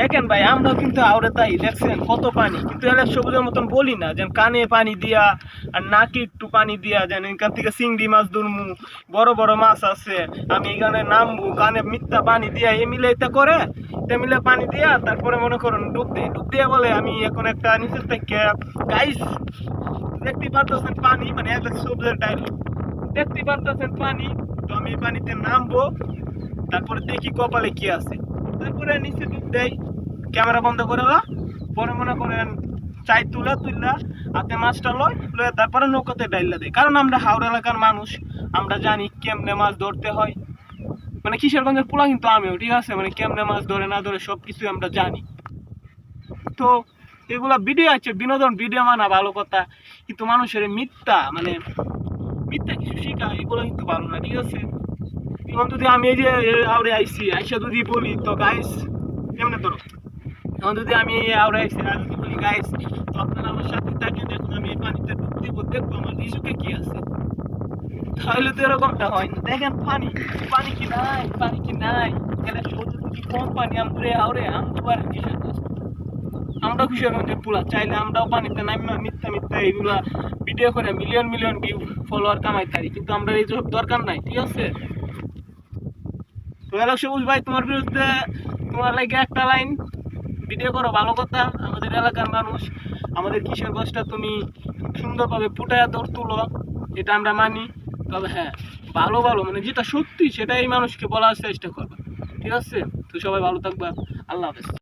দেখেন ভাই, আমরাও কিন্তু আউরে তাই, দেখছেন কত পানি। কিন্তু এলাক সবুজের মতন বলি না, যেন কানে পানি দিয়া আর নাকে একটু পানি দিয়া যেন এখান থেকে চিংড়ি মাছ ধরমু, বড় বড় মাছ আছে, আমি এখানে নামবো, কানে মিথ্যা পানি দিয়া, এ মিলে এটা করে, এটা মিলে পানি দিয়া, তারপরে মনে করুন ডুব দেয়। ডুব দিয়া বলে আমি এখন একটা নিচের থেকে গাইস দেখতে পারতেছেন পানি মানে একটা সবুজের ডায়লগ দেখতে পারতেছেন পানি, তো আমি পানিতে নামবো, তারপরে দেখি কপালে কি আছে। তারপরে নিচে ডুব দেয় ক্যামেরা বন্ধ করে পরে মনে করেন চাই তুলা তুললা হাতে মাছটা লয় লয়ে তারপরে নৌকাতে ডাইলা দেয় কারণ আমরা হাওড়া এলাকার মানুষ, আমরা জানি কেমনে মাছ ধরতে হয়। মানে কিশোরগঞ্জের পোলা কিন্তু আমিও, ঠিক আছে? মানে কেমনে মাছ ধরে, না ধরে সব কিছুই আমরা জানি। তো এগুলা ভিডিও আছে, বিনোদন ভিডিও মানা, ভালো কথা। কিন্তু মানুষের মিথ্যা মানে মিথ্যা কিছু শিখা, এগুলো কিন্তু ভালো না, ঠিক আছে? এখন যদি আমি এই যে আউরে আইসি আইসা যদি বলি, তো গাইস কেমনে ধরো? এখন যদি আমি আউরে আইসি, আর যদি বলি গাইস তো আপনারা আমার সাথে থাকেন, এখন আমি পানিতে দেখব আমার কি আছে। তাহলে তো এরকমটা হয় না। দেখেন পানি পানি কি নাই, পানি কি নাই। এখানে সহ্য কি কম পানি আমরে আউরে আমরা যে পুরা। চাইলে আমরাও পানিতে নামা মিথ্যা মিথ্যা এইগুলা ভিডিও করে মিলিয়ন মিলিয়ন ভিউ ফলোয়ার কামাই পারি কিন্তু আমরা এইসব দরকার নাই, ঠিক আছে? তো সবুজ ভাই, তোমার বিরুদ্ধে তোমার লাগে একটা লাইন। ভিডিও করো, ভালো কথা, আমাদের এলাকার মানুষ, আমাদের কিসের গছটা তুমি সুন্দরভাবে ফুটায় দৌড় তুলো, এটা আমরা মানি। তবে হ্যাঁ ভালো ভালো মানে যেটা সত্যি, সেটাই মানুষকে বলার চেষ্টা করবা। ঠিক আছে? তো সবাই ভালো থাকবা। আল্লাহ হাফেজ।